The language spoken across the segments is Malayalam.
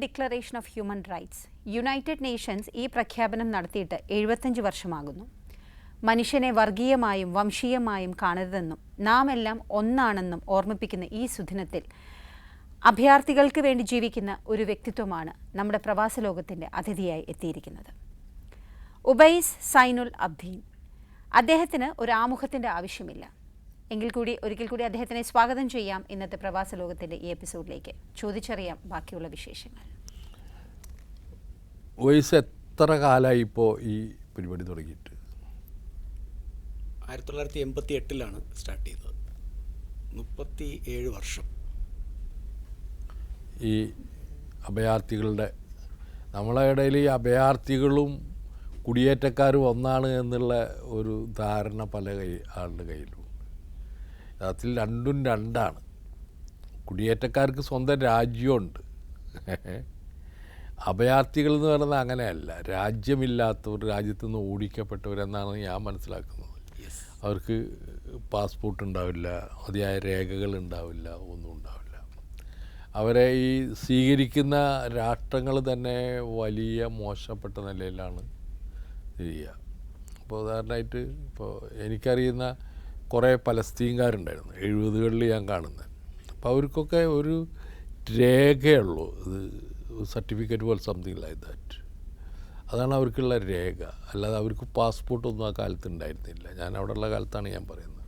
Declaration of human rights united nations ഈ പ്രഖ്യാപനം നടത്തിയിട്ട് എഴുപത്തഞ്ച് വർഷമാകുന്നു. മനുഷ്യനെ വർഗീയമായും വംശീയമായും കാണരുതെന്നും നാം എല്ലാം ഒന്നാണെന്നും ഓർമ്മിപ്പിക്കുന്ന ഈ സുദിനത്തിൽ അഭയാർത്ഥികൾക്ക് വേണ്ടി ജീവിക്കുന്ന ഒരു വ്യക്തിത്വമാണ് നമ്മുടെ പ്രവാസ ലോകത്തിന്റെ അതിഥിയായി എത്തിയിരിക്കുന്നത്. ഉബൈസ് സൈനുൽ അബ്ദീൻ. അദ്ദേഹത്തിന് ഒരു ആമുഖത്തിന്റെ ആവശ്യമില്ല. എങ്കിൽ കൂടി ഒരിക്കൽ കൂടി അദ്ദേഹത്തിനെ സ്വാഗതം ചെയ്യാം ഇന്നത്തെ പ്രവാസ ലോകത്തിന്റെ ഈ എപ്പിസോഡിലേക്ക്. ചോദിച്ചറിയാം ബാക്കിയുള്ള വിശേഷങ്ങൾ. വയസ്സ് എത്ര കാലമായി ഇപ്പോൾ ഈ പരിപാടി തുടങ്ങിയിട്ട്? ആയിരത്തി തൊള്ളായിരത്തി എൺപത്തി എട്ടിലാണ് സ്റ്റാർട്ട് ചെയ്തത്. മുപ്പത്തി ഏഴ് വർഷം. ഈ അഭയാർത്ഥികളുടെ നമ്മളെ ഇടയിൽ ഈ അഭയാർത്ഥികളും കുടിയേറ്റക്കാരും ഒന്നാണ് എന്നുള്ള ഒരു ധാരണ പല കൈ ആളുടെ കയ്യിലുണ്ട്. അതിൽ രണ്ടും രണ്ടാണ്. കുടിയേറ്റക്കാർക്ക് സ്വന്തം രാജ്യമുണ്ട്. അഭയാർത്ഥികൾ എന്ന് പറയുന്നത് അങ്ങനെയല്ല. രാജ്യമില്ലാത്തവർ രാജ്യത്തു നിന്ന് ഓടിക്കപ്പെട്ടവരെന്നാണ് ഞാൻ മനസ്സിലാക്കുന്നത്. അവർക്ക് പാസ്പോർട്ട് ഉണ്ടാവില്ല മതിയായ രേഖകൾ ഉണ്ടാവില്ല ഒന്നും ഉണ്ടാവില്ല. അവരെ ഈ സ്വീകരിക്കുന്ന രാഷ്ട്രങ്ങൾ തന്നെ വലിയ മോശപ്പെട്ട നിലയിലാണ് ചെയ്യുക അപ്പോൾ ഉദാഹരണമായിട്ട് ഇപ്പോൾ എനിക്കറിയുന്ന കുറേ പലസ്തീൻകാരുണ്ടായിരുന്നു. എഴുപതുകളിൽ ഞാൻ കാണുന്നത്. അപ്പോൾ അവർക്കൊക്കെ ഒരു രേഖയുള്ളൂ. ഇത് സർട്ടിഫിക്കറ്റ് പോലെ സംതിങ് ലൈക്ക് ദാറ്റ് അതാണ് അവർക്കുള്ള രേഖ. അല്ലാതെ അവർക്ക് പാസ്പോർട്ടൊന്നും ആ കാലത്ത് ഉണ്ടായിരുന്നില്ല. ഞാൻ അവിടെ ഉള്ള കാലത്താണ് ഞാൻ പറയുന്നത്.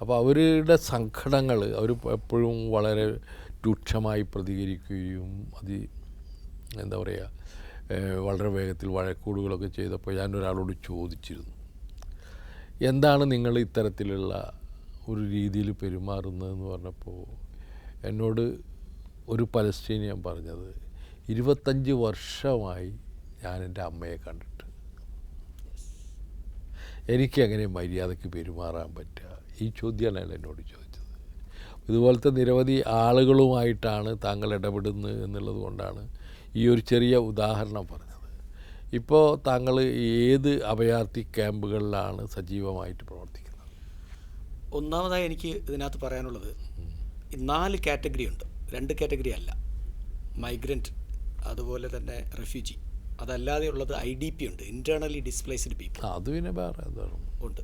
അപ്പോൾ അവരുടെ സങ്കടങ്ങൾ അവർ എപ്പോഴും വളരെ രൂക്ഷമായി പ്രതികരിക്കുകയും അത് എന്താ പറയുക വളരെ വേഗത്തിൽ വഴക്കൂടുകളൊക്കെ ചെയ്തപ്പോൾ ഞാനൊരാളോട് ചോദിച്ചിരുന്നു. എന്താണ് നിങ്ങൾ ഇത്തരത്തിലുള്ള ഒരു രീതിയിൽ പെരുമാറുന്നതെന്ന് പറഞ്ഞപ്പോൾ എന്നോട് ഒരു പലസ്തീനിയൻ പറഞ്ഞത് ഇരുപത്തഞ്ച് വർഷമായി ഞാൻ എന്റെ അമ്മയെ കണ്ടിട്ട്. എനിക്ക് അങ്ങനെ മര്യാദയ്ക്ക് പെരുമാറാൻ പറ്റുക? ഈ ചോദ്യമാണ് അയാൾ എന്നോട് ചോദിച്ചത്. ഇതുപോലത്തെ നിരവധി ആളുകളുമായിട്ടാണ് താങ്കൾ ഇടപെടുന്നത് എന്നുള്ളത് കൊണ്ടാണ് ഈ ഒരു ചെറിയ ഉദാഹരണം പറഞ്ഞത്. ഇപ്പോൾ താങ്കൾ ഏത് അഭയാർത്ഥി ക്യാമ്പുകളിലാണ് സജീവമായിട്ട് പ്രവർത്തിക്കുന്നത്? ഒന്നാമതായി എനിക്ക് ഇതിനകത്ത് പറയാനുള്ളത് നാല് കാറ്റഗറി ഉണ്ട്. രണ്ട് കാറ്റഗറി അല്ല. മൈഗ്രന്റ് അതുപോലെ തന്നെ റെഫ്യൂജി. അതല്ലാതെ ഉള്ളത് ഐ ഡി പി ഉണ്ട് ഇന്റേർണലി ഡിസ്പ്ലേസ്ഡ് പീപ്പിൾ അത് പിന്നെ വേറെ ഉണ്ട്.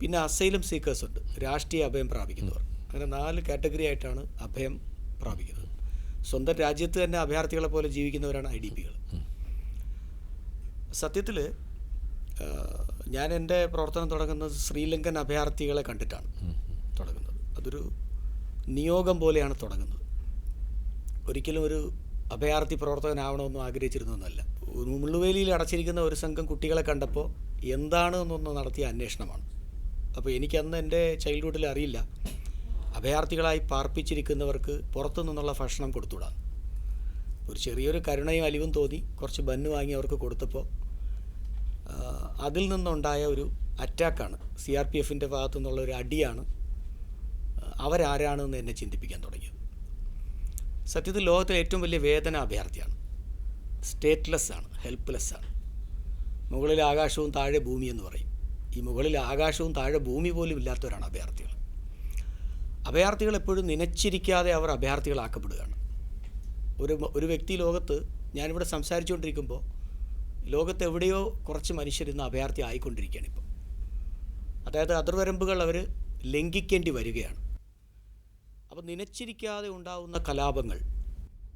പിന്നെ അസൈലം സീക്കേഴ്സ് ഉണ്ട്. രാഷ്ട്രീയ അഭയം പ്രാപിക്കുന്നവർ. അങ്ങനെ നാല് കാറ്റഗറി ആയിട്ടാണ് അഭയം പ്രാപിക്കുന്നത്. സ്വന്തം രാജ്യത്ത് തന്നെ അഭയാർത്ഥികളെ പോലെ ജീവിക്കുന്നവരാണ് ഐ ഡി പികൾ സത്യത്തിൽ ഞാൻ എന്റെ പ്രവർത്തനം തുടങ്ങുന്നത് ശ്രീലങ്കൻ അഭയാർത്ഥികളെ കണ്ടിട്ടാണ് തുടങ്ങുന്നത്. അതൊരു നിയോഗം പോലെയാണ് തുടങ്ങുന്നത്. ഒരിക്കലും ഒരു അഭയാർത്ഥി പ്രവർത്തകനാവണമെന്നും ആഗ്രഹിച്ചിരുന്നൊന്നല്ല മുള്ളുവേലിയിൽ അടച്ചിരിക്കുന്ന ഒരു സംഘം കുട്ടികളെ കണ്ടപ്പോൾ എന്താണ് എന്നൊന്ന് നടത്തിയ അന്വേഷണമാണ്. അപ്പോൾ എനിക്കന്ന് എന്റെ ചൈൽഡ്ഹുഡിൽ അറിയില്ല. അഭയാർത്ഥികളായി പാർപ്പിച്ചിരിക്കുന്നവർക്ക് പുറത്തു നിന്നുള്ള ഭക്ഷണം കൊടുത്തുവിടാം ഒരു ചെറിയൊരു കരുണയും അലിവും തോന്നി. കുറച്ച് ബന്ന് വാങ്ങി അവർക്ക് കൊടുത്തപ്പോൾ അതിൽ നിന്നുണ്ടായ ഒരു അറ്റാക്കാണ്. സി ആർ പി എഫിന്റെ ഭാഗത്തു നിന്നുള്ള ഒരു അടിയാണ് അവരാരാണെന്ന് എന്നെ ചിന്തിപ്പിക്കാൻ തുടങ്ങിയത്. സത്യത്തിൽ ലോകത്തിലെ ഏറ്റവും വലിയ വേദന അഭയാർത്ഥിയാണ്. സ്റ്റേറ്റ്ലെസ് ആണ് ഹെൽപ്ലെസ് ആണ്. മുകളിൽ ആകാശവും താഴെ ഭൂമി എന്ന് പറയും. ഈ മുകളിൽ ആകാശവും താഴെ ഭൂമി പോലും ഇല്ലാത്തവരാണ് അഭയാർത്ഥികൾ. അഭയാർത്ഥികൾ എപ്പോഴും നനച്ചിരിക്കാതെ അവർ അഭയാർത്ഥികളാക്കപ്പെടുകയാണ്. ഒരു ഒരു വ്യക്തി ലോകത്ത് ഞാനിവിടെ സംസാരിച്ചുകൊണ്ടിരിക്കുമ്പോൾ ലോകത്ത് എവിടെയോ കുറച്ച് മനുഷ്യരിന്ന് അഭയാർത്ഥി ആയിക്കൊണ്ടിരിക്കുകയാണ് ഇപ്പോൾ അതായത് അതിർവരമ്പുകൾ അവർ ലംഘിക്കേണ്ടി വരികയാണ്. അപ്പോൾ നനച്ചിരിക്കാതെ ഉണ്ടാകുന്ന കലാപങ്ങൾ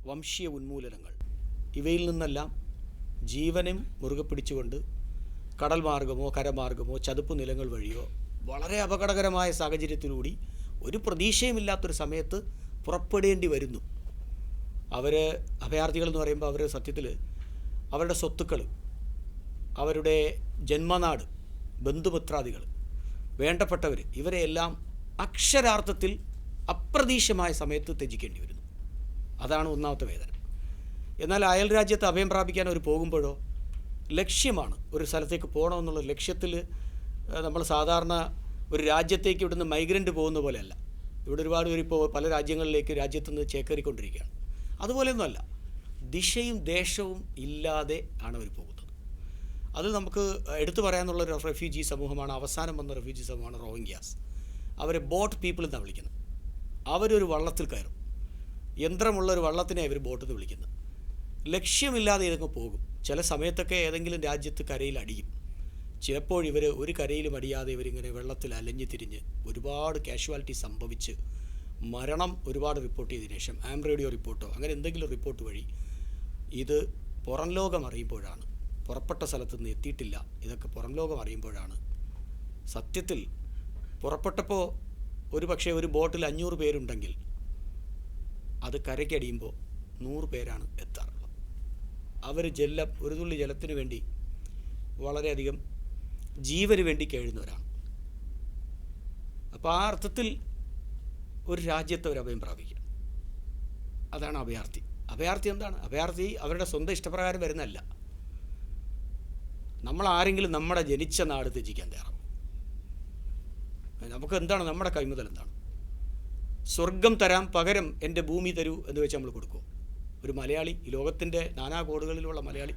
വംശീയ ഉന്മൂലനങ്ങൾ ഇവയിൽ നിന്നെല്ലാം ജീവനും മുറുകെ പിടിച്ചുകൊണ്ട് കടൽ മാർഗമോ കരമാർഗമോ ചതുപ്പ് നിലങ്ങൾ വഴിയോ വളരെ അപകടകരമായ സാഹചര്യത്തിലൂടി ഒരു പ്രതീക്ഷയുമില്ലാത്തൊരു സമയത്ത് പുറപ്പെടേണ്ടി വരുന്നു. അവർ അഭയാർത്ഥികൾ എന്ന് പറയുമ്പോൾ അവർ സത്യത്തിൽ അവരുടെ സ്വത്തുക്കൾ അവരുടെ ജന്മനാട് ബന്ധുമിത്രാദികൾ വേണ്ടപ്പെട്ടവർ ഇവരെയെല്ലാം അക്ഷരാർത്ഥത്തിൽ അപ്രതീക്ഷമായ സമയത്ത് ത്യജിക്കേണ്ടി വരുന്നു. അതാണ് ഒന്നാമത്തെ വേദന. എന്നാൽ അയൽ രാജ്യത്ത് അഭയം പ്രാപിക്കാൻ അവർ പോകുമ്പോഴോ ലക്ഷ്യമാണ് ഒരു സ്ഥലത്തേക്ക് പോകണമെന്നുള്ള ലക്ഷ്യത്തിൽ നമ്മൾ സാധാരണ ഒരു രാജ്യത്തേക്ക് ഇവിടുന്ന് മൈഗ്രന്റ് പോകുന്ന പോലെയല്ല. ഇവിടെ ഒരുപാട് പേര് ഇപ്പോൾ പല രാജ്യങ്ങളിലേക്ക് രാജ്യത്തു നിന്ന് ചേക്കേറിക്കൊണ്ടിരിക്കുകയാണ്. അതുപോലെയൊന്നുമല്ല ദിശയും ദേശവും ഇല്ലാതെ ആണ് അവർ പോകുന്നത്. അത് നമുക്ക് എടുത്തു പറയാനുള്ള ഒരു റെഫ്യൂജി സമൂഹമാണ് അവസാനം വന്ന റെഫ്യൂജി സമൂഹമാണ് റോഹിംഗ്യാസ്. അവരെ ബോട്ട് പീപ്പിൾ എന്നാണ് വിളിക്കുന്നത്. അവരൊരു വള്ളത്തിൽ കയറും. യന്ത്രമുള്ള ഒരു വള്ളത്തിനെ അവർ ബോട്ട് എന്ന് വിളിക്കുന്നത്. ലക്ഷ്യമില്ലാതെ ഇതൊക്കെ പോകും. ചില സമയത്തൊക്കെ ഏതെങ്കിലും രാജ്യത്ത് കരയിൽ അടിയും. ചിലപ്പോൾ ഇവർ ഒരു കരയിലും അടിയാതെ ഇവരിങ്ങനെ വെള്ളത്തിൽ അലഞ്ഞു തിരിഞ്ഞ് ഒരുപാട് കാഷ്വാലിറ്റി സംഭവിച്ച് മരണം ഒരുപാട് റിപ്പോർട്ട് ചെയ്തതിനു ശേഷം ആം റേഡിയോ റിപ്പോർട്ടോ അങ്ങനെ എന്തെങ്കിലും റിപ്പോർട്ട് വഴി ഇത് പുറം ലോകം അറിയുമ്പോഴാണ് പുറപ്പെട്ട സ്ഥലത്ത് നിന്ന് എത്തിയിട്ടില്ല. ഇതൊക്കെ പുറം ലോകം അറിയുമ്പോഴാണ്. സത്യത്തിൽ പുറപ്പെട്ടപ്പോൾ ഒരു പക്ഷേ ഒരു ബോട്ടിൽ അഞ്ഞൂറ് പേരുണ്ടെങ്കിൽ അത് കരയ്ക്കടിയുമ്പോൾ നൂറ് പേരാണ് എത്താറുള്ളത്. അവർ ജലം ഒരു തുള്ളി ജലത്തിനു വേണ്ടി വളരെയധികം ജീവന് വേണ്ടി കഴിയുന്നവരാണ് അപ്പോൾ ആ അർത്ഥത്തിൽ ഒരു രാജ്യത്തെ ഒരു അഭയം പ്രാപിക്കുക. അതാണ് അഭയാർത്ഥി. അഭയാർത്ഥി എന്താണ്? അഭയാർത്ഥി അവരുടെ സ്വന്തം ഇഷ്ടപ്രകാരം വരുന്നതല്ല. നമ്മൾ ആരെങ്കിലും നമ്മുടെ ജനിച്ച നാട് ത്യജിക്കാൻ തയ്യാറാവും. നമുക്ക് എന്താണ് നമ്മുടെ കൈമുതൽ എന്താണ്? സ്വർഗം തരാം പകരം എന്റെ ഭൂമി തരൂ എന്ന് വെച്ച് നമ്മൾ കൊടുക്കും? ഒരു മലയാളി ഈ ലോകത്തിന്റെ നാനാ കോടുകളിലുള്ള മലയാളി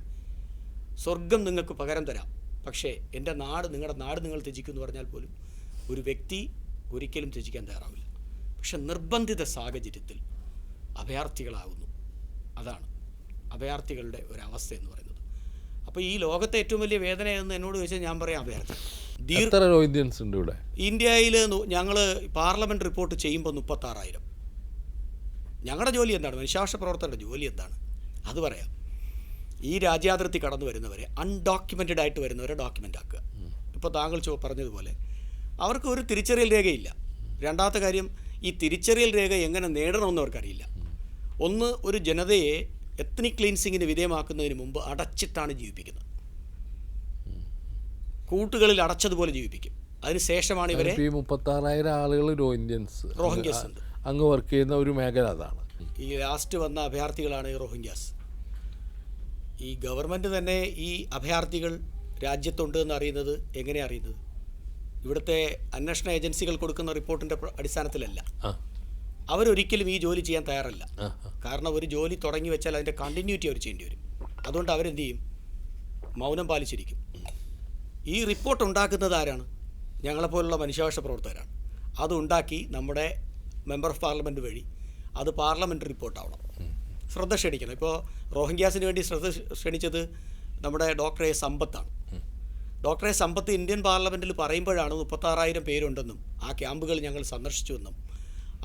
സ്വർഗം നിങ്ങൾക്ക് പകരം തരാം പക്ഷേ എന്റെ നാട് നിങ്ങളുടെ നാട് നിങ്ങൾ ത്യജിക്കും എന്ന് പറഞ്ഞാൽ പോലും ഒരു വ്യക്തി ഒരിക്കലും ത്യജിക്കാൻ തയ്യാറാവില്ല. പക്ഷെ നിർബന്ധിത സാഹചര്യത്തിൽ അഭയാർത്ഥികളാകുന്നു. അതാണ് അഭയാർത്ഥികളുടെ ഒരവസ്ഥ എന്ന് പറയുന്നത്. അപ്പോൾ ഈ ലോകത്തെ ഏറ്റവും വലിയ വേദന എന്ന് എന്നോട് ചോദിച്ചാൽ ഞാൻ പറയാം അഭയാർത്ഥി. ദീർ എത്ര റോഹിന്ത്യൻസ് ഉണ്ട് ഇവിടെ? ഇന്ത്യയിൽ ഞങ്ങൾ പാർലമെന്റ് റിപ്പോർട്ട് ചെയ്യുമ്പോൾ മുപ്പത്താറായിരം. ഞങ്ങളുടെ ജോലി എന്താണ്? മനുഷ്യാവകാശ പ്രവർത്തകരുടെ ജോലി എന്താണ്? അത് പറയാം. ഈ രാജ്യാതിർത്തി കടന്നു വരുന്നവരെ അൺഡോക്യുമെന്റഡ് ആയിട്ട് വരുന്നവരെ ഡോക്യുമെന്റ് ആക്കുക. ഇപ്പോൾ താങ്കൾ ചോ പറഞ്ഞതുപോലെ അവർക്ക് ഒരു തിരിച്ചറിയൽ രേഖയില്ല. രണ്ടാമത്തെ കാര്യം ഈ തിരിച്ചറിയൽ രേഖ എങ്ങനെ നേടണമെന്ന് അവർക്കറിയില്ല. ഒന്ന് ഒരു ജനതയെ എത്നിക് ക്ലീൻസിങ്ങിന് വിധേയമാക്കുന്നതിന് മുമ്പ് അടച്ചിട്ടാണ് ജീവിപ്പിക്കുന്നത്. കൂട്ടുകളിൽ അടച്ചതുപോലെ ജീവിപ്പിക്കും. അതിനുശേഷമാണ് ഇവരെ മുപ്പത്താറായിരം ആളുകൾ റോഹിംഗ്യൻസ് റോഹിംഗ്യസ് ഉണ്ട്. അങ്ങ് വർക്ക് ചെയ്യുന്ന ഒരു മേഖല അതാണ്. ഈ ലാസ്റ്റ് വന്ന അഭയാർത്ഥികളാണ് ഈ റോഹിംഗ്യാസ്. ഈ ഗവൺമെന്റ് തന്നെ ഈ അഭയാർത്ഥികൾ രാജ്യത്തുണ്ട് എന്ന് അറിയുന്നത് എങ്ങനെയാണ് അറിയുന്നത്? ഇവിടുത്തെ അന്വേഷണ ഏജൻസികൾ കൊടുക്കുന്ന റിപ്പോർട്ടിന്റെ അടിസ്ഥാനത്തിലല്ല. അവരൊരിക്കലും ഈ ജോലി ചെയ്യാൻ തയ്യാറല്ല. കാരണം ഒരു ജോലി തുടങ്ങി വെച്ചാൽ അതിന്റെ കണ്ടിന്യൂറ്റി അവർ ചെയ്യേണ്ടി വരും. അതുകൊണ്ട് അവരെന്ത് ചെയ്യും? മൗനം പാലിച്ചിരിക്കും. ഈ റിപ്പോർട്ട് ഉണ്ടാക്കുന്നത് ആരാണ്? ഞങ്ങളെപ്പോലുള്ള മനുഷ്യാവകാശ പ്രവർത്തകരാണ്. അത് ഉണ്ടാക്കി നമ്മുടെ മെമ്പർ ഓഫ് പാർലമെന്റ് വഴി അത് പാർലമെന്റ് റിപ്പോർട്ടാവണം ശ്രദ്ധ ക്ഷണിക്കണം. ഇപ്പോൾ റോഹിംഗ്യാസിന് വേണ്ടി ശ്രദ്ധ ക്ഷണിച്ചത് നമ്മുടെ ഡോക്ടറെ സമ്പത്താണ്. ഡോക്ടറെ സമ്പത്ത് ഇന്ത്യൻ പാർലമെന്റിൽ പറയുമ്പോഴാണ് മുപ്പത്താറായിരം പേരുണ്ടെന്നും ആ ക്യാമ്പുകൾ ഞങ്ങൾ സന്ദർശിച്ചുവെന്നും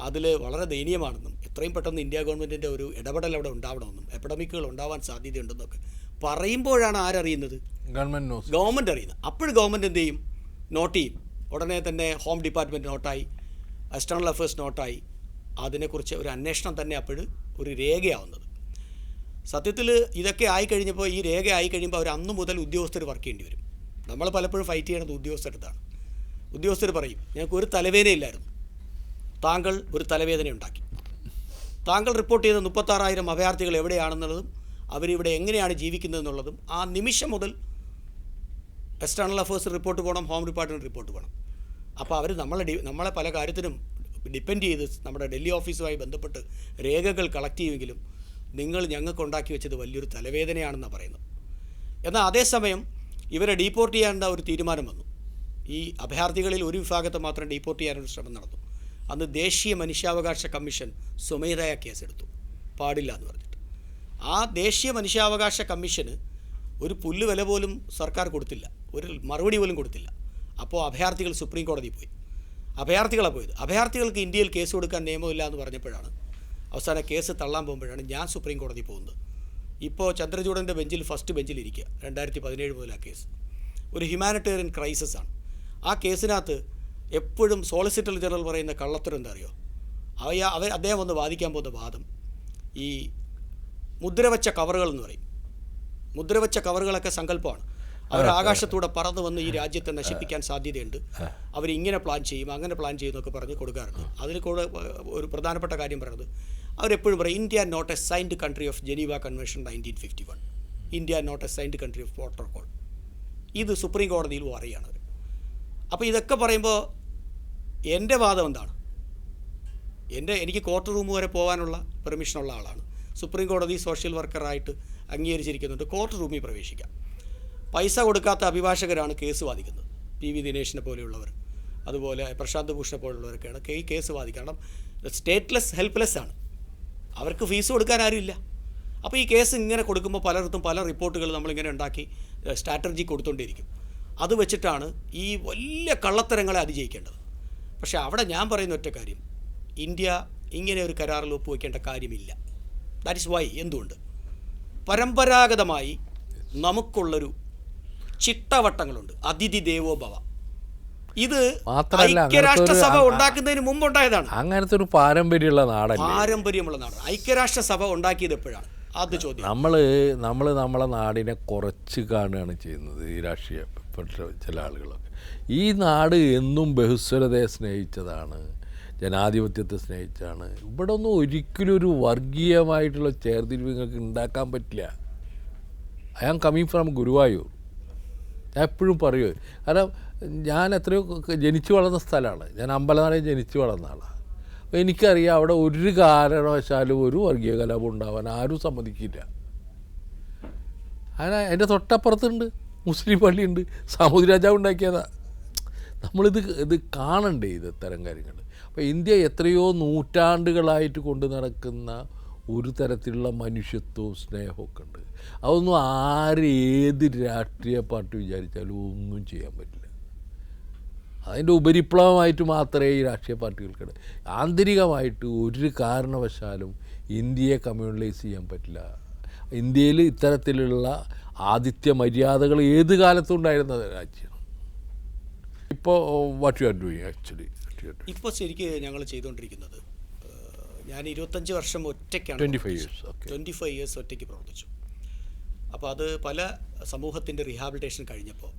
അതിൽ വളരെ ദയനീയമാണെന്നും എത്രയും പെട്ടെന്ന് ഇന്ത്യ ഗവൺമെന്റിന്റെ ഒരു ഇടപെടൽ അവിടെ ഉണ്ടാവണമെന്നും എപ്പിഡമിക്കുകൾ ഉണ്ടാവാൻ സാധ്യതയുണ്ടെന്നൊക്കെ പറയുമ്പോഴാണ് ആരറിയുന്നത്? ഗവൺമെന്റ് ഗവൺമെന്റ് അറിയുന്നത്. അപ്പോഴും ഗവൺമെന്റ് എന്ത് ചെയ്യും? നോട്ട് ചെയ്യും. ഉടനെ തന്നെ ഹോം ഡിപ്പാർട്ട്മെന്റ് നോട്ടായി എക്സ്റ്റേണൽ അഫയേഴ്സ് നോട്ടായി. അതിനെക്കുറിച്ച് ഒരു അന്വേഷണം തന്നെ അപ്പോഴും ഒരു രേഖയാവുന്നത്. സത്യത്തിൽ ഇതൊക്കെ ആയി കഴിഞ്ഞപ്പോൾ ഈ രേഖ ആയി കഴിയുമ്പോൾ അവർ അന്ന് മുതൽ ഉദ്യോഗസ്ഥർ വർക്ക് ചെയ്യേണ്ടി വരും. നമ്മൾ പലപ്പോഴും ഫൈറ്റ് ചെയ്യണത് ഉദ്യോഗസ്ഥരടുത്താണ് ഉദ്യോഗസ്ഥർ പറയും ഞങ്ങൾക്ക് ഒരു തലവേദനയില്ലായിരുന്നു. താങ്കൾ ഒരു തലവേദന ഉണ്ടാക്കി താങ്കൾ റിപ്പോർട്ട് ചെയ്ത മുപ്പത്താറായിരം അഭയാർത്ഥികൾ എവിടെയാണെന്നുള്ളതും അവരിവിടെ എങ്ങനെയാണ് ജീവിക്കുന്നതെന്നുള്ളതും ആ നിമിഷം മുതൽ എക്സ്റ്റേണൽ അഫേഴ്സ് റിപ്പോർട്ട് പോകണം ഹോം ഡിപ്പാർട്ട്മെന്റ് റിപ്പോർട്ട് പോകണം. അപ്പോൾ അവർ നമ്മളെ ഡി നമ്മളെ പല കാര്യത്തിനും ഡിപ്പെൻഡ് ചെയ്ത് നമ്മുടെ ഡൽഹി ഓഫീസുമായി ബന്ധപ്പെട്ട് രേഖകൾ കളക്ട് ചെയ്യുമെങ്കിലും നിങ്ങൾ ഞങ്ങൾക്ക് ഉണ്ടാക്കി വെച്ചത് വലിയൊരു തലവേദനയാണെന്നാണ് പറയുന്നത്. എന്നാൽ അതേസമയം ഇവരെ ഡീപ്പോർട്ട് ചെയ്യാനുള്ള ഒരു തീരുമാനം വന്നു. ഈ അഭയാർത്ഥികളിൽ ഒരു വിഭാഗത്തെ മാത്രം ഡീപ്പോർട്ട് ചെയ്യാനൊരു ശ്രമം നടന്നു. അന്ന് ദേശീയ മനുഷ്യാവകാശ കമ്മീഷൻ സ്വമേധയാ കേസെടുത്തു. പാടില്ല എന്ന് പറഞ്ഞിട്ട്. ആ ദേശീയ മനുഷ്യാവകാശ കമ്മീഷന് ഒരു പുല്ല് വില പോലും സർക്കാർ കൊടുത്തില്ല. ഒരു മറുപടി പോലും കൊടുത്തില്ല. അപ്പോൾ അഭയാർത്ഥികൾ സുപ്രീം കോടതിയിൽ പോയി. അഭയാർത്ഥികളാണ് പോയത്. അഭയാർത്ഥികൾക്ക് ഇന്ത്യയിൽ കേസ് കൊടുക്കാൻ നിയമമില്ല എന്ന് പറഞ്ഞപ്പോഴാണ് അവസാനം കേസ് തള്ളാൻ പോകുമ്പോഴാണ് ഞാൻ സുപ്രീം കോടതി പോകുന്നത്. ഇപ്പോൾ ചന്ദ്രചൂഡന്റെ ബെഞ്ചിൽ ഫസ്റ്റ് ബെഞ്ചിൽ ഇരിക്കുക. രണ്ടായിരത്തി പതിനേഴ് മുതൽ ആ കേസ്. ഒരു ഹ്യൂമാനിറ്റേറിയൻ ക്രൈസിസ് ആണ് ആ കേസിനകത്ത് എപ്പോഴും സോളിസിറ്റർ ജനറൽ പറയുന്ന കള്ളത്തരം എന്താ അറിയോ? അവയ അവർ അദ്ദേഹം വന്ന് വാദിക്കാൻ പോകുന്ന വാദം ഈ മുദ്രവച്ച കവറുകൾ എന്ന് പറയും. മുദ്രവച്ച കവറുകളൊക്കെ സങ്കല്പമാണ്. അവർ ആകാശത്തൂടെ പറന്നു വന്ന് ഈ രാജ്യത്തെ നശിപ്പിക്കാൻ സാധ്യതയുണ്ട്. അവരിങ്ങനെ പ്ലാൻ ചെയ്യും അങ്ങനെ പ്ലാൻ ചെയ്യുന്നൊക്കെ പറഞ്ഞ് കൊടുക്കാറുണ്ട്. അതിൽ കൂടെ ഒരു പ്രധാനപ്പെട്ട കാര്യം പറയുന്നത് അവരെപ്പോഴും പറയും India not a signed country of Geneva convention nineteen fifty one India not a signed country of protocol ഇത് സുപ്രീം കോടതിയിൽ പറയുകയാണ് അവർ അപ്പോൾ ഇതൊക്കെ പറയുമ്പോൾ എന്റെ വാദം എന്താണ്? എന്റെ എനിക്ക് കോർട്ട് റൂം വരെ പോകാനുള്ള പെർമിഷനുള്ള ആളാണ്. സുപ്രീം കോടതി സോഷ്യൽ വർക്കറായിട്ട് അംഗീകരിച്ചിരിക്കുന്നുണ്ട്. കോർട്ട് റൂമിൽ പ്രവേശിക്കാം. പൈസ കൊടുക്കാത്ത അഭിഭാഷകരാണ് കേസ് വാദിക്കുന്നത്. പി വി ദിനേശിനെ പോലെയുള്ളവർ അതുപോലെ പ്രശാന്ത് ഭൂഷണെ പോലുള്ളവരൊക്കെയാണ് ഈ കേസ് വാദിക്കുക കാരണം സ്റ്റേറ്റ്ലെസ് ഹെൽപ്ലെസ് ആണ്. അവർക്ക് ഫീസ് കൊടുക്കാൻ ആരുമില്ല അപ്പോൾ ഈ കേസ് ഇങ്ങനെ കൊടുക്കുമ്പോൾ പലർക്കും പല റിപ്പോർട്ടുകൾ നമ്മളിങ്ങനെ ഉണ്ടാക്കി സ്ട്രാറ്റജി കൊടുത്തുകൊണ്ടിരിക്കും അത് വെച്ചിട്ടാണ് ഈ വലിയ കള്ളത്തരങ്ങളെ അതിജയിക്കേണ്ടത്. പക്ഷേ അവിടെ ഞാൻ പറയുന്ന ഒറ്റ കാര്യം. ഇന്ത്യ ഇങ്ങനെ ഒരു കരാറിൽ ഒപ്പുവെക്കേണ്ട കാര്യമില്ല. ദാറ്റ് ഇസ് വൈ എന്തുകൊണ്ട്? പരമ്പരാഗതമായി നമുക്കുള്ളൊരു ചിട്ടവട്ടങ്ങളുണ്ട്. അതിഥി ദേവോഭവ. ഇത് ഐക്യരാഷ്ട്രസഭ ഉണ്ടാക്കുന്നതിന് മുമ്പ് ഉണ്ടായതാണ് അങ്ങനത്തെ ഒരു പാരമ്പര്യമുള്ള നാടല്ലേ? പാരമ്പര്യമുള്ള നാട്. ഐക്യരാഷ്ട്രസഭ ഉണ്ടാക്കിയത് എപ്പോഴാണ്? അത് ചോദ്യം. നമ്മൾ നമ്മൾ നമ്മളെ നാടിനെ കുറച്ച് കാണുകയാണ് ചെയ്യുന്നത് ഈ രാഷ്ട്രീയ ചില ആളുകളൊക്കെ. ഈ നാട് എന്നും ബഹുസ്വരതയെ സ്നേഹിച്ചതാണ് ജനാധിപത്യത്തെ സ്നേഹിച്ചാണ് ഇവിടെ ഒന്നും ഒരിക്കലും ഒരു വർഗീയമായിട്ടുള്ള ചേർതിരിവ് നിങ്ങൾക്ക് ഉണ്ടാക്കാൻ പറ്റില്ല. I am coming from Guruvayur. ഞാൻ എപ്പോഴും പറയൂ. കാരണം ഞാൻ എത്രയോ ജനിച്ചു വളർന്ന സ്ഥലമാണ്. ഞാൻ അമ്പലനാടേ ജനിച്ചു വളർന്ന ആളാണ്. അപ്പോൾ എനിക്കറിയാം അവിടെ ഒരു കാരണവശാലും ഒരു വർഗീയ കലാപം ഉണ്ടാവാൻ ആരും സമ്മതിക്കില്ല. അങ്ങനെ എന്റെ തൊട്ടപ്പുറത്തുണ്ട്. മുസ്ലിം പള്ളിയുണ്ട്. സാമൂതി രാജാവ് ഉണ്ടാക്കിയതാ. നമ്മളിത് ഇത് കാണണ്ടേ ഇത് ഇത്തരം കാര്യങ്ങൾ? അപ്പോൾ ഇന്ത്യ എത്രയോ നൂറ്റാണ്ടുകളായിട്ട് കൊണ്ട് നടക്കുന്ന ഒരു തരത്തിലുള്ള മനുഷ്യത്വവും സ്നേഹമൊക്കെ ഉണ്ട്. അതൊന്നും ആര് ഏത് രാഷ്ട്രീയ പാർട്ടി വിചാരിച്ചാലും ഒന്നും ചെയ്യാൻ പറ്റില്ല. അതിന്റെ ഉപരിപ്ലവമായിട്ട് മാത്രമേ ഈ രാഷ്ട്രീയ പാർട്ടികൾക്കിടെ ആന്തരികമായിട്ട് ഒരു കാരണവശാലും ഇന്ത്യയെ കമ്മ്യൂണലൈസ് ചെയ്യാൻ പറ്റില്ല. ഇന്ത്യയിൽ ഇത്തരത്തിലുള്ള ആതിഥ്യ മര്യാദകൾ ഏത് കാലത്തും ഉണ്ടായിരുന്ന രാജ്യമാണ് ഇപ്പോൾ what you are doing actually ഇപ്പോൾ ശരിക്ക് ഞങ്ങൾ ചെയ്തുകൊണ്ടിരിക്കുന്നത് ഞാൻ ഇരുപത്തഞ്ച് വർഷം ഒറ്റയ്ക്കാണ് 25 five years twenty five years ഒറ്റയ്ക്ക് പ്രവർത്തിച്ചു. അപ്പോൾ അത് പല സമൂഹത്തിന്റെ റീഹാബിലിറ്റേഷൻ കഴിഞ്ഞപ്പോൾ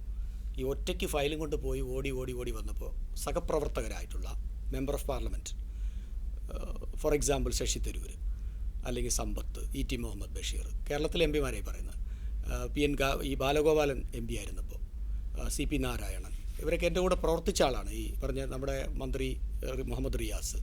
ഈ ഒറ്റയ്ക്ക് ഫയലും കൊണ്ട് പോയി ഓടി ഓടി ഓടി വന്നപ്പോൾ സഹപ്രവർത്തകരായിട്ടുള്ള member of parliament for example Shashi Tharoor അല്ലെങ്കിൽ സമ്പത്ത് ഇ ടി മുഹമ്മദ് ബഷീർ. കേരളത്തിലെ എം പിമാരായി പറയുന്നത്. പി എൻ ഗാ ഈ ബാലഗോപാലൻ എം പി ആയിരുന്നപ്പോൾ സി പി നാരായണൻ. ഇവരൊക്കെ എന്റെ കൂടെ പ്രവർത്തിച്ച ആളാണ് ഈ പറഞ്ഞ നമ്മുടെ മന്ത്രി മുഹമ്മദ് റിയാസ്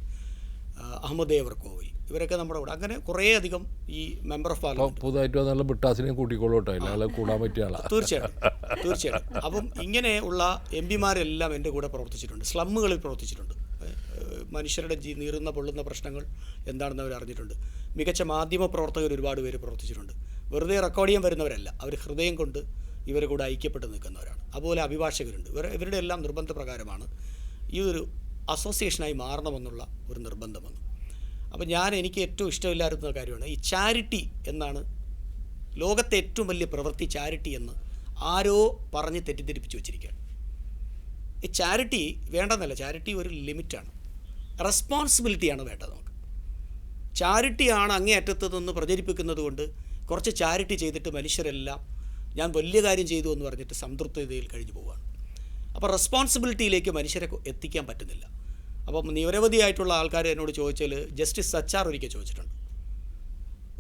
അഹമ്മദ് ദേവർ കോവിൽ. ഇവരൊക്കെ നമ്മുടെ കൂടെ. അങ്ങനെ കുറേ അധികം ഈ മെമ്പർ ഓഫ് പാർലമെന്റ് പുതുതായിട്ട് വന്നുള്ള ബിട്ടാസിനെ കൂട്ടിക്കോളൂട്ടോ. കൂടാൻ പറ്റിയ ആളാണ് തീർച്ചയായിട്ടും തീർച്ചയായിട്ടും. അപ്പം ഇങ്ങനെയുള്ള എം പിമാരെല്ലാം എന്റെ കൂടെ പ്രവർത്തിച്ചിട്ടുണ്ട്. സ്ലമ്മുകളിൽ പ്രവർത്തിച്ചിട്ടുണ്ട്. മനുഷ്യരുടെ ജീ നീറുന്ന പൊള്ളുന്ന പ്രശ്നങ്ങൾ എന്താണെന്ന് അവർ അറിഞ്ഞിട്ടുണ്ട്. മികച്ച മാധ്യമ പ്രവർത്തകർ ഒരുപാട് പേര് പ്രവർത്തിച്ചിട്ടുണ്ട്. വെറുതെ റെക്കോർഡ് ചെയ്യാൻ വരുന്നവരല്ല. അവർ ഹൃദയം കൊണ്ട് ഇവരെ കൂടെ ഐക്യപ്പെട്ട് നിൽക്കുന്നവരാണ്. അതുപോലെ അഭിഭാഷകരുണ്ട്. ഇവർ ഇവരുടെ എല്ലാം നിർബന്ധ പ്രകാരമാണ് ഈ ഒരു അസോസിയേഷനായി മാറണമെന്നുള്ള ഒരു നിർബന്ധം വന്നു. അപ്പോൾ ഞാൻ എനിക്ക് ഏറ്റവും ഇഷ്ടമില്ലായിരുന്ന കാര്യമാണ് ഈ ചാരിറ്റി എന്നാണ് ലോകത്തെ ഏറ്റവും വലിയ പ്രവൃത്തി ചാരിറ്റി എന്ന് ആരോ പറഞ്ഞ് തെറ്റിദ്ധരിപ്പിച്ച് വെച്ചിരിക്കുകയാണ്. ഈ ചാരിറ്റി വേണ്ടെന്നല്ല. ചാരിറ്റി ഒരു ലിമിറ്റാണ് റെസ്പോൺസിബിലിറ്റിയാണ് വേണ്ടത് നമുക്ക്. ചാരിറ്റിയാണ് അങ്ങേ അറ്റത്ത് നിന്ന് പ്രചരിപ്പിക്കുന്നത് കൊണ്ട് കുറച്ച് ചാരിറ്റി ചെയ്തിട്ട് മനുഷ്യരെല്ലാം ഞാൻ വലിയ കാര്യം ചെയ്തു എന്ന് പറഞ്ഞിട്ട് സംതൃപ്തതയിൽ കഴിഞ്ഞു പോവുകയാണ്. അപ്പോൾ റെസ്പോൺസിബിലിറ്റിയിലേക്ക് മനുഷ്യരെ എത്തിക്കാൻ പറ്റുന്നില്ല. അപ്പം നിരവധിയായിട്ടുള്ള ആൾക്കാർ എന്നോട് ചോദിച്ചാൽ ജസ്റ്റിസ് സച്ചാർ ഒരിക്കൽ ചോദിച്ചിട്ടുണ്ട്.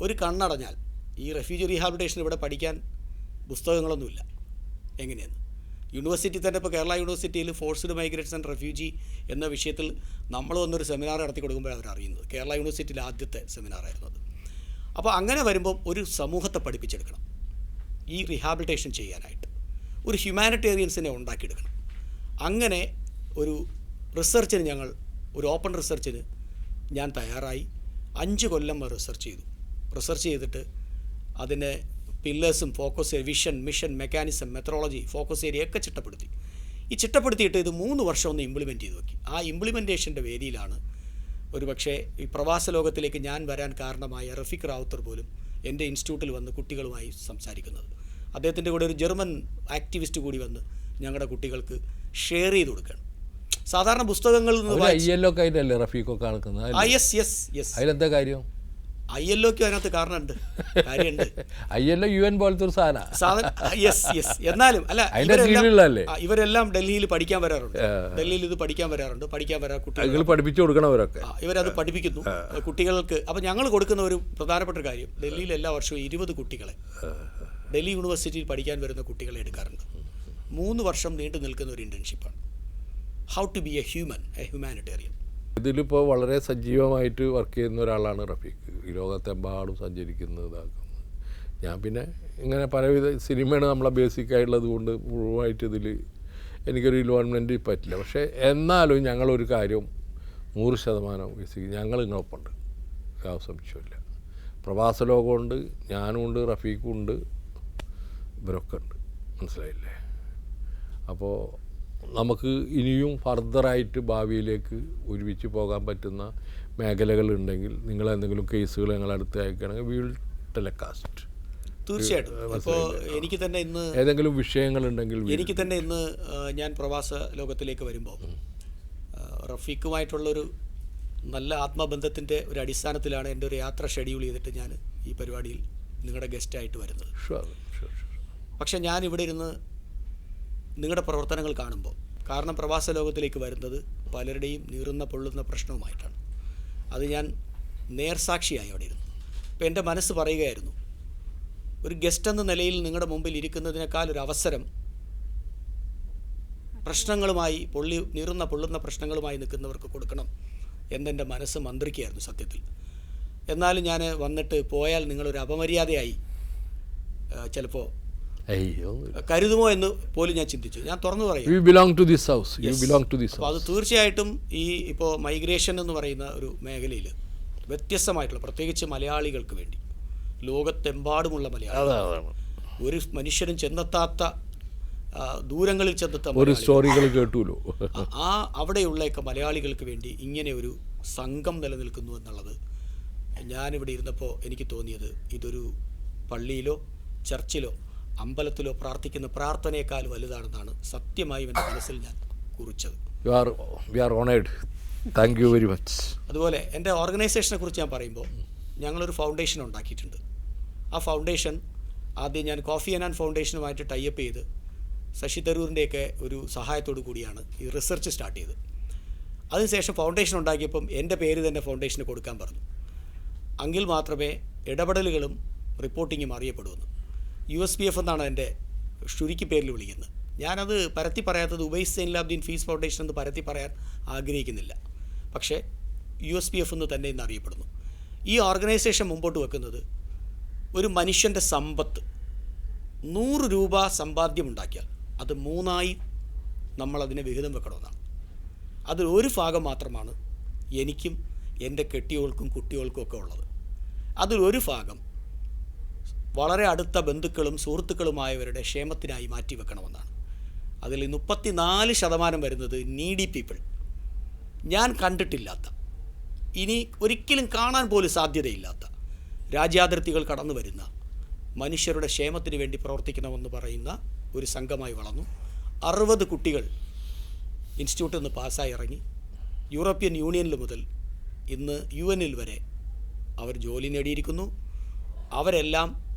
ഒരു കണ്ണടഞ്ഞാൽ ഈ റെഫ്യൂജി റീഹാബിലിറ്റേഷൻ ഇവിടെ പഠിക്കാൻ പുസ്തകങ്ങളൊന്നുമില്ല. എങ്ങനെയെന്ന്? യൂണിവേഴ്സിറ്റി തന്നെ ഇപ്പോൾ കേരള യൂണിവേഴ്സിറ്റിയിൽ ഫോഴ്സ്ഡ് മൈഗ്രേറ്റ്സ് ആൻഡ് റെഫ്യൂജി എന്ന വിഷയത്തിൽ നമ്മൾ വന്നൊരു സെമിനാർ നടത്തി കൊടുക്കുമ്പോൾ അവർ അറിയുന്നത്. കേരള യൂണിവേഴ്സിറ്റിയിലെ ആദ്യത്തെ സെമിനാറായിരുന്നു അത്. അപ്പോൾ അങ്ങനെ വരുമ്പോൾ ഒരു സമൂഹത്തെ പഠിപ്പിച്ചെടുക്കണം. ഈ റീഹാബിലിറ്റേഷൻ ചെയ്യാനായിട്ട്. ഒരു ഹ്യൂമാനിറ്റേറിയൻസിനെ ഉണ്ടാക്കിയെടുക്കണം. അങ്ങനെ ഒരു റിസർച്ചിന് ഞങ്ങൾ ഒരു ഓപ്പൺ റിസർച്ചിന് ഞാൻ തയ്യാറായി. അഞ്ച് കൊല്ലം റിസർച്ച് ചെയ്തു. റിസർച്ച് ചെയ്തിട്ട് അതിനെ പില്ലേഴ്സും focus vision mission mechanism methodology focus area ഒക്കെ ചിട്ടപ്പെടുത്തി. ഈ ചിട്ടപ്പെടുത്തിയിട്ട് ഇത് മൂന്ന് വർഷം ഒന്ന് ഇംപ്ലിമെന്റ് ചെയ്ത് നോക്കി. ആ ഇംപ്ലിമെന്റേഷന്റെ വേദിയിലാണ് ഒരു പക്ഷേ ഈ പ്രവാസ ലോകത്തിലേക്ക് ഞാൻ വരാൻ കാരണമായ റഫീഖ് റാവുത്തർ പോലും എന്റെ ഇൻസ്റ്റിറ്റ്യൂട്ടിൽ വന്ന് കുട്ടികളുമായി സംസാരിക്കുന്നത്. അദ്ദേഹത്തിന്റെ കൂടെ ഒരു ജർമ്മൻ ആക്ടിവിസ്റ്റ് കൂടി വന്ന് ഞങ്ങളുടെ കുട്ടികൾക്ക് ഷെയർ ചെയ്ത് കൊടുക്കുകയാണ്. സാധാരണ പുസ്തകങ്ങളിൽ നിന്ന് ഐ എസ് എസ് എസ് അതിലെന്താ കാര്യം? ഐ എൽ ഒക്കും അതിനകത്ത് കാരണമുണ്ട്. കാര്യമുണ്ട്. ഐ എൽ യു എൻ പോലത്തെ ഒരു സാധനം. സാധനം യെസ് യെസ് എന്നാലും അല്ല ഇവരെല്ലാം- ഡൽഹിയിൽ പഠിക്കാൻ വരാറുണ്ട്. ഡൽഹിയിൽ ഇത് പഠിക്കാൻ വരാറുണ്ട് പഠിക്കാൻ വരാ കുട്ടികൾ പഠിപ്പിച്ചു കൊടുക്കണവരൊക്കെ. അവരൊക്കെ ഇവരത് പഠിപ്പിക്കുന്നു. കുട്ടികൾക്ക് അപ്പോൾ ഞങ്ങൾ കൊടുക്കുന്ന ഒരു പ്രധാനപ്പെട്ട കാര്യം ഡൽഹിയിൽ എല്ലാ വർഷവും ഇരുപത് കുട്ടികളെ ഡൽഹി യൂണിവേഴ്സിറ്റിയിൽ പഠിക്കാൻ വരുന്ന കുട്ടികളെ എടുക്കാറുണ്ട്. മൂന്ന് വർഷം നീണ്ടു നിൽക്കുന്ന ഒരു ഇന്റേൺഷിപ്പാണ് how to be a human a humanitarian ഇതിലിപ്പോൾ വളരെ സജീവമായിട്ട് വർക്ക് ചെയ്യുന്ന ഒരാളാണ് റഫീഖ്. ഈ ലോകത്തെമ്പാടും സഞ്ചരിക്കുന്നത് ഇതാക്കുന്നത് ഞാൻ പിന്നെ ഇങ്ങനെ പലവിധ സിനിമയാണ് നമ്മളെ ബേസിക് ആയിട്ടുള്ളത് കൊണ്ട് മുഴുവനായിട്ട് ഇതിൽ എനിക്കൊരു ഇൻവോൾവ്മെന്റ് പറ്റില്ല. പക്ഷേ എന്നാലും ഞങ്ങളൊരു കാര്യം നൂറ് ശതമാനം വിശ്വസിക്കും ഞങ്ങൾ നിങ്ങളൊപ്പമുണ്ട് സംശയമില്ല പ്രവാസ ലോകമുണ്ട് ഞാനുമുണ്ട് റഫീഖും ഉണ്ട് ഇവരൊക്കെ ഉണ്ട് മനസ്സിലായില്ലേ? അപ്പോൾ നമുക്ക് ഇനിയും ഫർദറായിട്ട് ഭാവിയിലേക്ക് ഒരുമിച്ച് പോകാൻ പറ്റുന്ന മേഖലകളുണ്ടെങ്കിൽ നിങ്ങൾ എന്തെങ്കിലും കേസുകൾ ഞങ്ങളടുത്ത് അയക്കുകയാണെങ്കിൽ വിൽ ടെലികാസ്റ്റ് തീർച്ചയായിട്ടും. അപ്പോൾ എനിക്ക് തന്നെ ഇന്ന് ഏതെങ്കിലും വിഷയങ്ങളുണ്ടെങ്കിൽ എനിക്ക് തന്നെ ഇന്ന് ഞാൻ പ്രവാസ ലോകത്തിലേക്ക് വരുമ്പോൾ റഫീഖുമായിട്ടുള്ളൊരു നല്ല ആത്മബന്ധത്തിന്റെ ഒരു അടിസ്ഥാനത്തിലാണ് എന്റെ ഒരു യാത്ര ഷെഡ്യൂൾ ചെയ്തിട്ട് ഞാൻ ഈ പരിപാടിയിൽ നിങ്ങളുടെ ഗസ്റ്റായിട്ട് വരുന്നത്. പക്ഷേ ഞാൻ ഇവിടെ ഇരുന്ന് നിങ്ങളുടെ പ്രവർത്തനങ്ങൾ കാണുമ്പോൾ. കാരണം പ്രവാസ ലോകത്തിലേക്ക് വരുന്നത് പലരുടെയും നീറുന്ന പൊള്ളുന്ന പ്രശ്നവുമായിട്ടാണ്. അത് ഞാൻ നേർസാക്ഷിയായി അവിടെ ഇരുന്നു. അപ്പോൾ എന്റെ മനസ്സ് പറയുകയായിരുന്നു ഒരു ഗസ്റ്റ് എന്ന നിലയിൽ നിങ്ങളുടെ മുമ്പിൽ ഇരിക്കുന്നതിനേക്കാൾ ഒരു അവസരം പ്രശ്നങ്ങളുമായി പൊള്ളി നീറുന്ന പൊള്ളുന്ന പ്രശ്നങ്ങളുമായി നിൽക്കുന്നവർക്ക് കൊടുക്കണം എന്നെന്റെ മനസ്സ് മന്ത്രിക്കുകയായിരുന്നു സത്യത്തിൽ. എന്നാലും ഞാൻ വന്നിട്ട് പോയാൽ നിങ്ങളൊരു അപമര്യാദയായി ചിലപ്പോൾ അയ്യോ. കരുതുമോ എന്ന് പോലും ഞാൻ ചിന്തിച്ചു. ഞാൻ തുറന്നു പറയും you belong to this house you belong to this അപ്പോൾ അത് തീർച്ചയായിട്ടും ഈ ഇപ്പോൾ മൈഗ്രേഷൻ എന്ന് പറയുന്ന ഒരു മേഖലയിൽ വ്യത്യസ്തമായിട്ടുള്ള പ്രത്യേകിച്ച് മലയാളികൾക്ക് വേണ്ടി ലോകത്തെമ്പാടുമുള്ള മലയാളികൾ ഒരു മനുഷ്യനും ചെന്നെത്താത്ത ദൂരങ്ങളിൽ ചെന്നെത്താൻ ഒരു സ്റ്റോറികൾ കേട്ടുല്ലോ ആ അവിടെയുള്ളയൊക്കെ മലയാളികൾക്ക് വേണ്ടി ഇങ്ങനെ ഒരു സംഘം നിലനിൽക്കുന്നു എന്നുള്ളത് ഞാനിവിടെ ഇരുന്നപ്പോൾ എനിക്ക് തോന്നിയത് ഇതൊരു പള്ളിയിലോ ചർച്ചിലോ അമ്പലത്തിലോ പ്രാർത്ഥിക്കുന്ന പ്രാർത്ഥനയേക്കാൾ വലുതാണെന്നാണ് സത്യമായി എന്റെ മനസ്സിൽ ഞാൻ കുറിച്ചത്. You are we are honoured thank you very much അതുപോലെ എന്റെ ഓർഗനൈസേഷനെ കുറിച്ച് ഞാൻ പറയുമ്പോൾ ഞങ്ങളൊരു ഫൗണ്ടേഷൻ ഉണ്ടാക്കിയിട്ടുണ്ട്. ആ ഫൗണ്ടേഷൻ ആദ്യം ഞാൻ കോഫി ആൻഡ് ഫൗണ്ടേഷനുമായിട്ട് ടൈപ്പ് ചെയ്ത് ശശി തരൂരിന്റെയൊക്കെ ഒരു സഹായത്തോടു കൂടിയാണ് ഈ റിസർച്ച് സ്റ്റാർട്ട് ചെയ്തത്. അതിനുശേഷം ഫൗണ്ടേഷൻ ഉണ്ടാക്കിയപ്പം എന്റെ പേര് തന്നെ ഫൗണ്ടേഷന് കൊടുക്കാൻ പറഞ്ഞു. അങ്കിൽ മാത്രമേ ഇടപെടലുകളും റിപ്പോർട്ടിങ്ങും അറിയപ്പെടുമെന്ന് യു എസ് പി എഫ് എന്നാണ് എന്റെ ചുരുക്കി പേരിൽ വിളിക്കുന്നത്. ഞാനത് പരത്തി പറയാത്തത് ഉബൈസ് സൈൻലാബ്ദീൻ ഫീസ് ഫൗണ്ടേഷൻ എന്ന് പരത്തി പറയാൻ ആഗ്രഹിക്കുന്നില്ല. പക്ഷേ യു എസ് പി എഫ് എന്ന് തന്നെ ഇന്ന് അറിയപ്പെടുന്നു. ഈ ഓർഗനൈസേഷൻ മുമ്പോട്ട് വെക്കുന്നത് ഒരു മനുഷ്യന്റെ സമ്പത്ത്. നൂറ് രൂപ സമ്പാദ്യമുണ്ടാക്കിയാൽ അത് മൂന്നായി നമ്മളതിനെ വിഹിതം വെക്കണമെന്നാണ്. അതിൽ ഒരു ഭാഗം മാത്രമാണ് എനിക്കും എന്റെ കെട്ടിയോൾക്കും കുട്ടികൾക്കും ഒക്കെ ഉള്ളത്. അതിൽ ഒരു ഭാഗം വളരെ അടുത്ത ബന്ധുക്കളും സുഹൃത്തുക്കളുമായവരുടെ ക്ഷേമത്തിനായി മാറ്റിവെക്കണമെന്നാണ്. അതിൽ മുപ്പത്തിനാല് ശതമാനം വരുന്നത് നീഡി പീപ്പിൾ ഞാൻ കണ്ടിട്ടില്ലാത്ത ഇനി ഒരിക്കലും കാണാൻ പോലും സാധ്യതയില്ലാത്ത രാജ്യാതിർത്തികൾ കടന്നു വരുന്ന മനുഷ്യരുടെ ക്ഷേമത്തിന് വേണ്ടി പ്രവർത്തിക്കണമെന്ന് പറയുന്ന ഒരു സംഘമായി വളർന്നു. അറുപത് കുട്ടികൾ ഇൻസ്റ്റിറ്റ്യൂട്ടിൽ നിന്ന് പാസ്സായി ഇറങ്ങി. യൂറോപ്യൻ യൂണിയനിൽ മുതൽ ഇന്ന് യു എനിൽ വരെ അവർ ജോലി നേടിയിരിക്കുന്നു. അവരെല്ലാം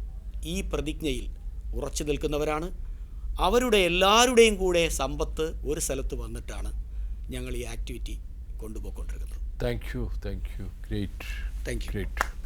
ഈ പ്രതിജ്ഞയിൽ ഉറച്ചു നിൽക്കുന്നവരാണ്. അവരുടെ എല്ലാവരുടെയും കൂടെ സമ്പത്ത് ഒരു സ്ഥലത്ത് വന്നിട്ടാണ് ഞങ്ങൾ ഈ activity കൊണ്ടുപോയിക്കൊണ്ടിരിക്കുന്നത്. Thank you thank you great thank you great